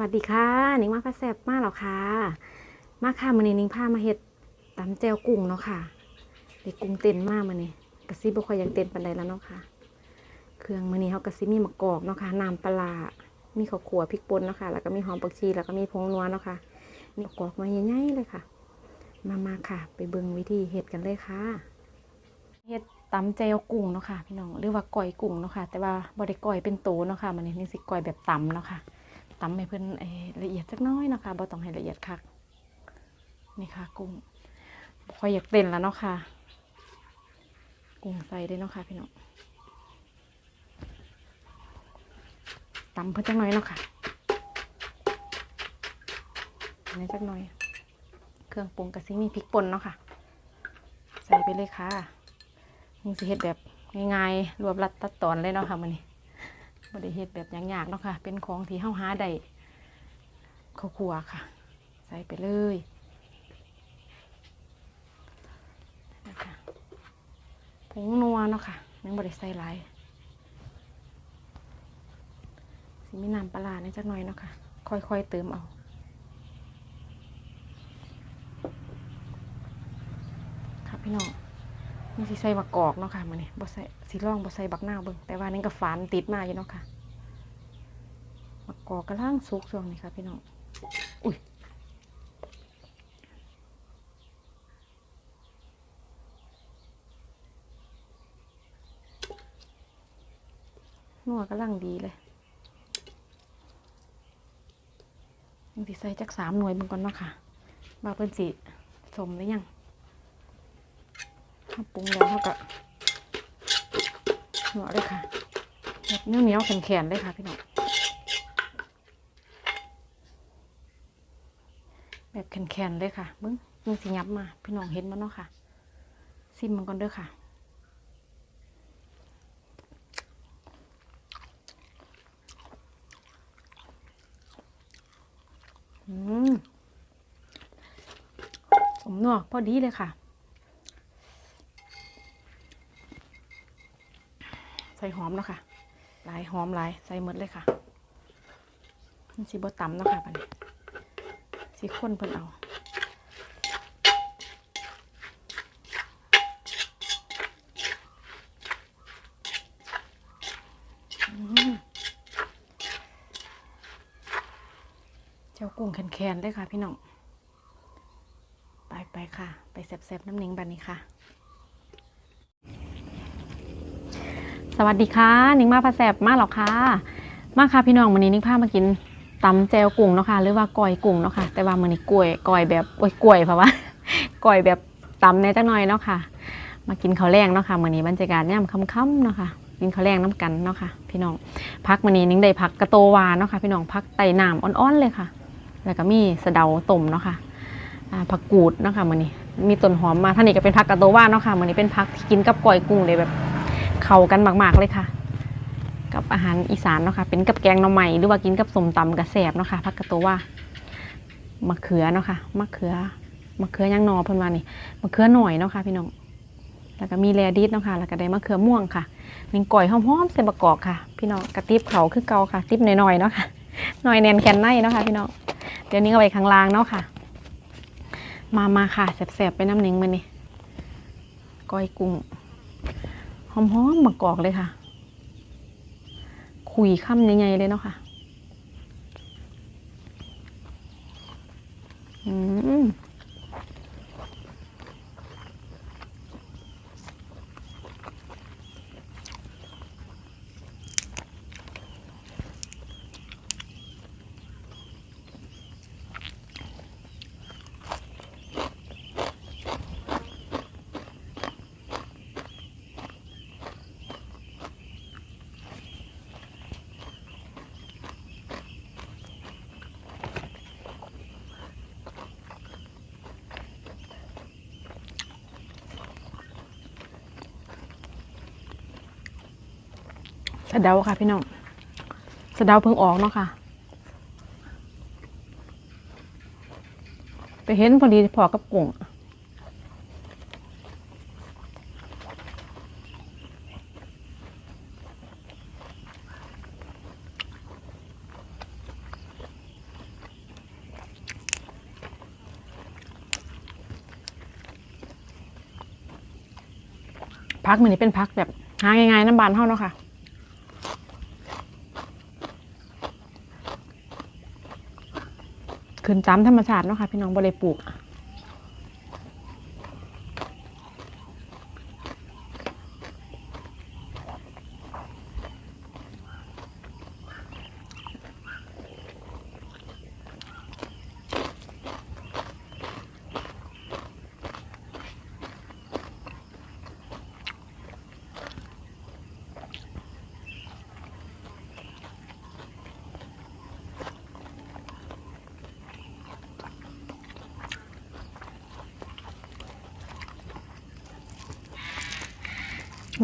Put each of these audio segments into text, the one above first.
วัสดีค่ะ นิ้งมาพาแซบมาแล้วค่ะ มาค่ะมื้อนี้นิ้งพามาเฮ็ดตำแจวกุ้งเนาะค่ะได้กุ้งเต้นมากมื้อนี้กระซิบ่ค่อยยังเต้นปานใดแล้วเนาะค่ะ เครื่องมื้อนี้เฮากะซิมีมะกอกเนาะค่ะน้ำปลามีข้าวคั่วพริกป่นเนาะค่ะแล้วก็มีหอมผักชีแล้วก็มีผงนัวเนาะค่ะมีมะกอกมาใหญ่ๆเลยค่ะ มามาค่ะ ไปเบิ่งวิธีเฮ็ดกันเลยค่ะเฮ็ดตำแจวกุ้งเนาะค่ะพี่น้องหรือว่าก้อยกุ้งเนาะค่ะ แต่ว่าบ่ได้ก้อยเป็นโตเนาะค่ะมื้อนี้นี่สิก้อยแบบตำเนาะค่ะ ตำให้เพิ่นละเอียดสักน้อยนะคะบ่ต้องให้ละเอียดคักนี่ค่ะ กุ้งค่อยอยากเต้นแล้วเนาะค่ะ กุ้งใส่ด้วยเนาะค่ะ พี่น้องตำเพิ่นจักน่อยเนาะค่ะนนี้จักน่อย เครื่องปรุงกะซิมีพริกป่นเนาะค่ะ ใส่ไปเลยค่ะนี่สิเฮ็ดแบบง่ายๆรวบรัดตัดตอนเลยเนาะค่ะมื้อนี้ บริเฮ็ดแบบยากๆเนาะค่ะ เป็นของที่เฮาหาได้ข้าวคั่วค่ะ ใส่ไปเลยนะคะผงนัวเนาะค่ะยังบริใส่หลายสิมีน้ำปลาร้าในจักหน่อยเนาะค่ะ ค่อยๆเติมเอาค่ะพี่น้อง นี่สิใส่บักกอกเนาะค่ะมันนี่บ่ใส่สิลองบ่ใส่บักหน้าเบิ่งแต่ว่านี่ก็ฝานติดมาอยู่เนาะค่ะบักกอกกำลังสุกช่วงนี้ค่ะพี่น้องอุ้ยนัวกำลังดีเลยนี่สิใส่จักสามหน่วยเบิ่งก่อนเนาะค่ะว่าเพิ่นสิสมหรือยัง ข้าปรุงแล้วเท่ากับหัวเลยค่ะแบบเนียวเหนียวแข็งๆเลยค่ะพี่น้องแบบแข็งๆเลยค่ะเบิ้งมึงสิยับมา พี่น้องเห็นมันเนาะค่ะซิมมันก่อนเด้อค่ะอืมสมนัวพอดีเลยค่ะ ใส่หอมเนาะค่ะหลายหอมหลายใส่หมดเลยค่ะมันสิบ่ต่ำเนาะค่ะบัดนี้สิข้นเพิ่นเอาเจ้ากุ้งแคนๆเลยค่ะพี่น้อง ไปไปค่ะ ไปแซ่บๆน้ำนิงบัดนี้ค่ะ สวัสดีค่ะนิ้งมาพาแสบมาหรอค่ะ มาค่ะพี่น้องวันนี้นิ้งพามากินตำแจวกุ้งเนาะค่ะหรือว่าก้อยกุ้งเนาะค่ะ แต่ว่ามื้อนี้กล้วยก้อยแบบโอ้ยกล้วยเพราะว่าก้อยแบบตำในจักหน่อยเนาะค่ะ มากินข้าวแรงเนาะค่ะมื้อนี้บรรยากาศย่ำค่ำๆเนาะค่ะกินข้าวแรงน้ำกันเนาะค่ะ พี่น้องพักมื้อนี้นิ้งได้พักกระโตวาเนาะค่ะ พี่น้องพักไต่น้ำอ่อนๆเลยค่ะ แล้วก็มีสะเดาต้มเนาะค่ะอ่าผักกูดเนาะค่ะมื้อนี้มีต้นหอมมาท่านนี้ก็เป็นผักกระโตวาเนาะค่ะมื้อนี้เป็นผักที่กินกับก้อยกุ้งเลยแบบ เข้ากันมาก ๆ เลยค่ะ กับอาหารอีสานเนาะค่ะเป็นกับแกงหน่อไม้หรือว่ากินกับสมตำกระแสบเนาะค่ะผักกระโตว่ามะเขือเนาะค่ะมะเขือมะเขือย่างนอเพิ่นว่านี่มะเขือหน่อยเนาะค่ะพี่น้องแล้วก็มีแรดิสเนาะค่ะแล้วก็ได้มะเขือม่วงค่ะนิ่งก่อยหอมๆใส่บะกอกค่ะ พี่น้องกระติบเขาคือเกาค่ะ ติบหน่อยๆเนาะค่ะหน่อยแนนแคนไนเนาะค่ะพี่น้องเดี๋ยวนี้เอาไว้ข้างล่างเนาะค่ะ มามาค่ะแสบๆไปน้ำหนิงมานี่ก้อยกุ้ง หอมๆมะกอกเลยค่ะ คุยค่ำใหญ่ๆเลยเนาะค่ะ อืมะเดาค่ะพี่น้องสะเดาเพิ่งออกเนาะค่ะ ไปเห็นพอดีพอกับกุ่งพักมือนี้เป็นพักแบบหาง่ายๆน้ำบานเท่าเนาะค่ะ ขึ้นตามธรรมชาติเนาะค่ะพี่น้องบริปลูก ย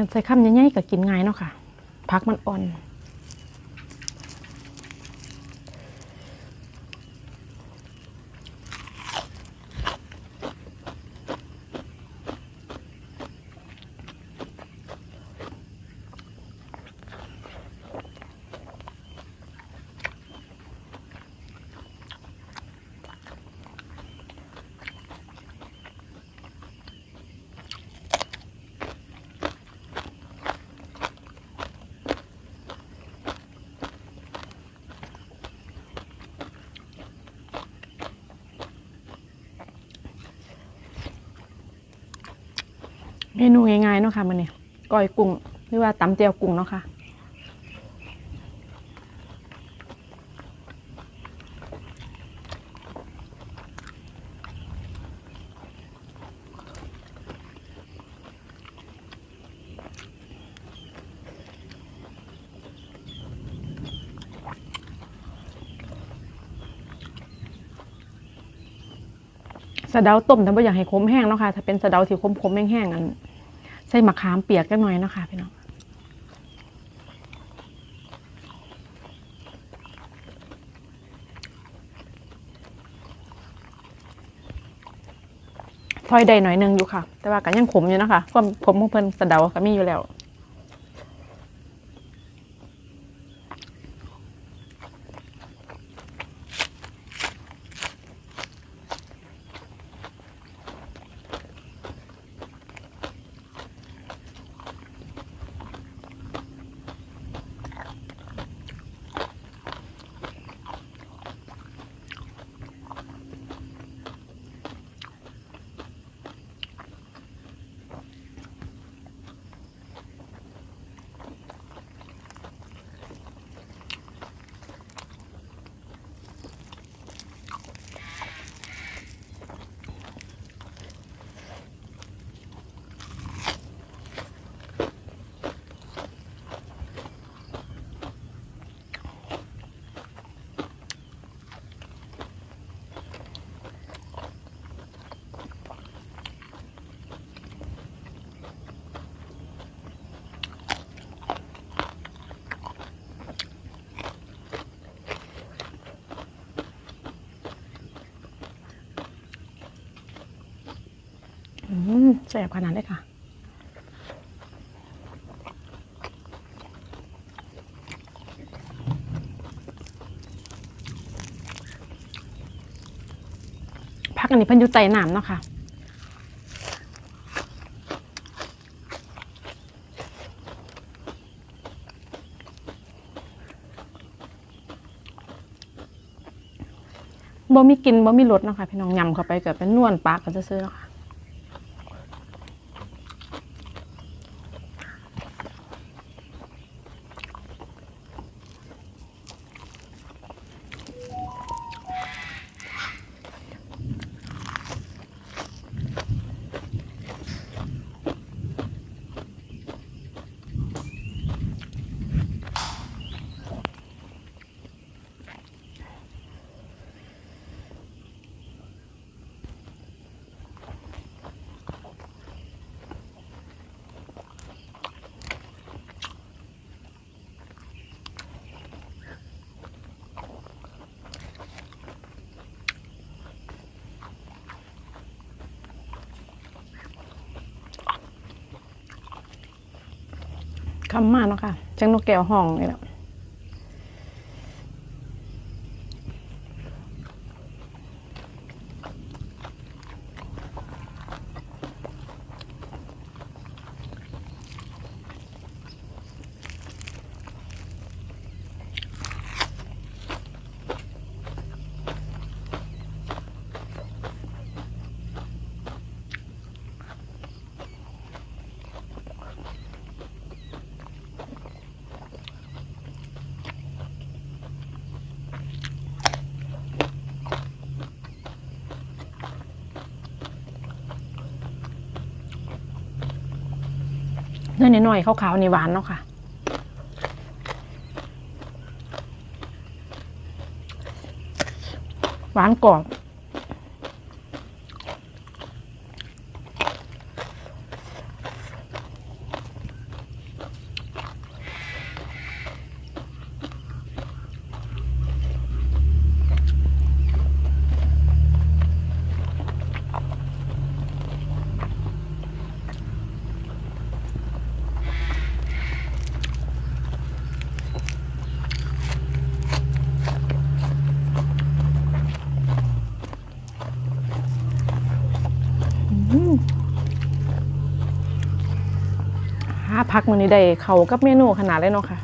ังใส่คำใหญ่ๆก็กินง่ายเนาะค่ะ พักมันอ่อน เมนูง่ายๆเนาะค่ะมันนี่ก้อยกุ้งหรือว่าตำเจียวกุ้งเนาะค่ะสะเดาต้มแต่ว่อยากให้คมแห้งเนาะค่ะถ้าเป็นสะเดาที่คมๆแห้งๆอัน ใส่มะขามเปียกกันหน่อยเนาะค่ะพี่น้องซอยใดหน่อยหนึงอยู่ค่ะ แต่ว่าก็ยังขมอยู่นะคะความขมของเพิ่นสะเดาก็มีอยู่แล้ว แสบขนาดเลยค่ะพักอันนี้เพันอยุไตน้ำเนาะค่ะบ่มีกินบ่มีรสเนาะค่ะพี่น้องยำเข้าไปเกิดเป็นนวลปากก็จะซื้อเนาะค่ะ คำมาเนาะค่ะจังนกแก้วห้องนี่แหละ นื้อน้อยๆขาวๆนี่หวานเนาะค่ะหวานกรอบ หา พักมื้อนี้ได้เขากับเมนูขนาดเลยเนาะค่ะ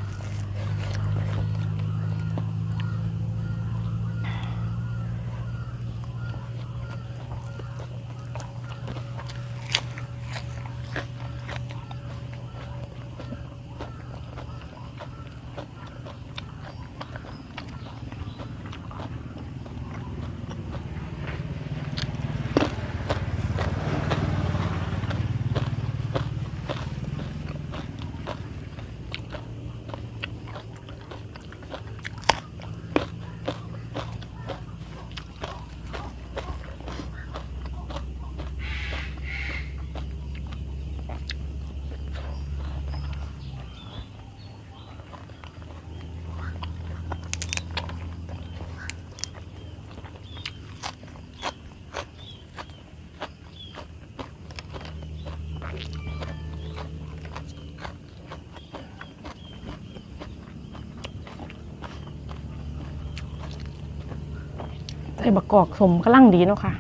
ส่บะกอกสมกำลังดีเนาะค่ะ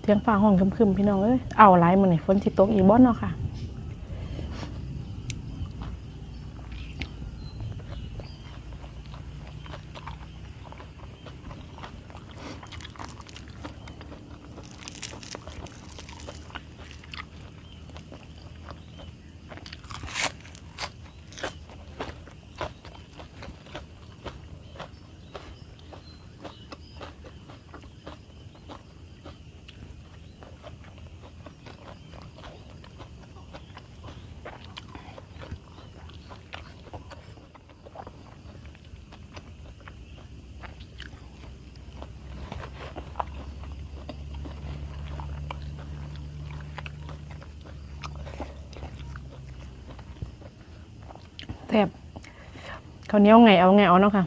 เทียงฟ้าห้องคึมๆพี่น้องเอ้ยเอาไรมันนี่ฝนสิตกอีกบ่เนาะค่ะ แซ่บ ข้าวเหนียวไงเอาไงเอาเนาะค่ะ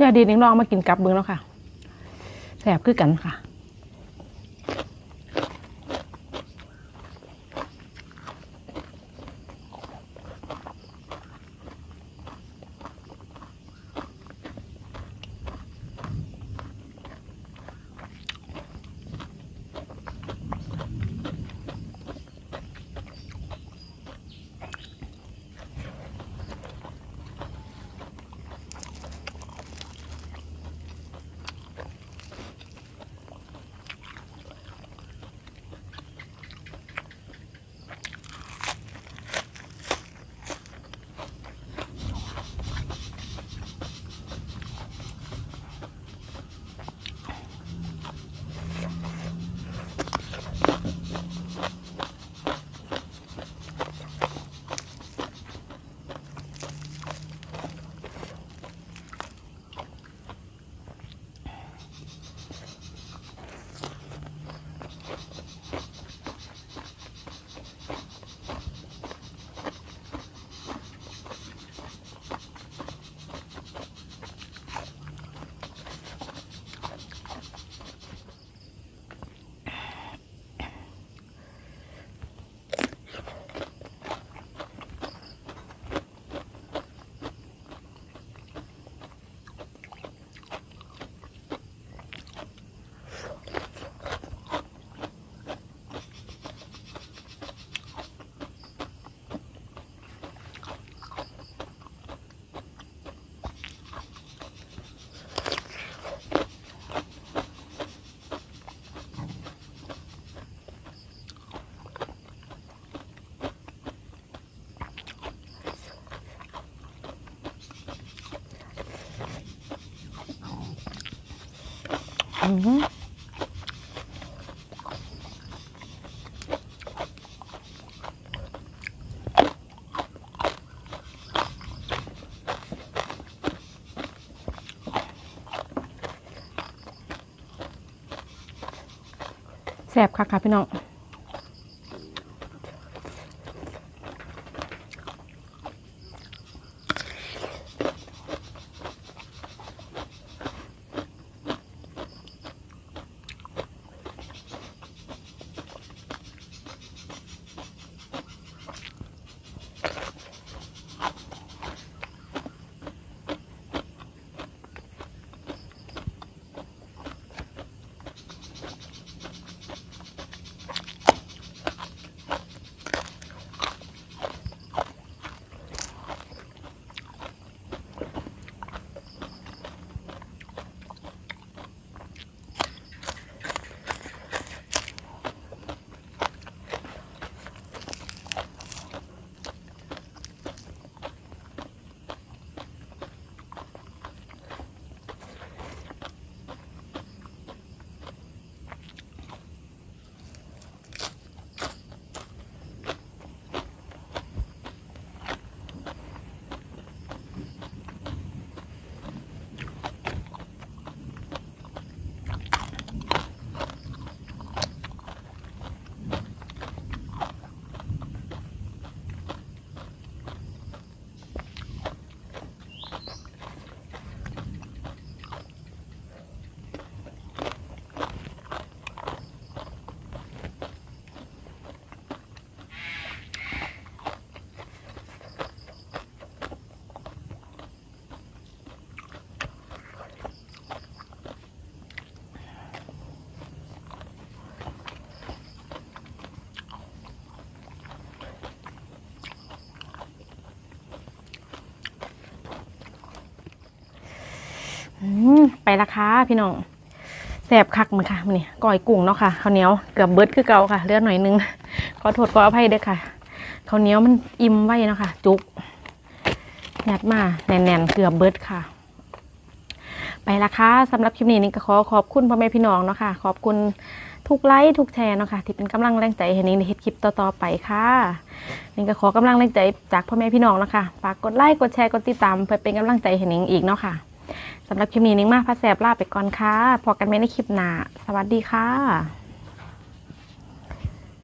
ยาดีนิ่งลองมากินกับเบิ้งแล้วค่ะแสบคือกันค่ะ แสบค่ะค่ะพี่น้อง ไปละค่ะพี่น้องแสบคักมือค่ะนี่ก้อยกุ้งเนาะค่ะข้าวเหนียวเกือบเบิดคือเก่าค่ะเลือดหน่อยนึงขอโทษขออภัยด้อค่ะข้าวเหนียวมันอิ่มไว้เนาะค่ะ จุกยัดมาแน่นๆเกือบเบิดค่ะ ไปละค่ะสำหรับคลิปนี้นี่ก็ขอขอบคุณพ่อแม่พี่น้องเนาะค่ะ ขอบคุณทุกไลค์ทุกแชร์เนาะค่ะที่เป็นกำลังแรงใจให้นิ้งในเฮ็ดคลิปต่อๆไปค่ะนี่ก็ขอกำลังแรงใจจากพ่อแม่พี่น้องเนาะค่ะฝากกดไลค์กดแชร์กดติดตามเพื่อเป็นกำลังใจให้นิ้งอีกเนาะค่ะ สำหรับคลิปนี้นิ้งมาพาแสบลาไปก่อนค่ะพอกันไหมในคลิปหน้า สวัสดีค่ะ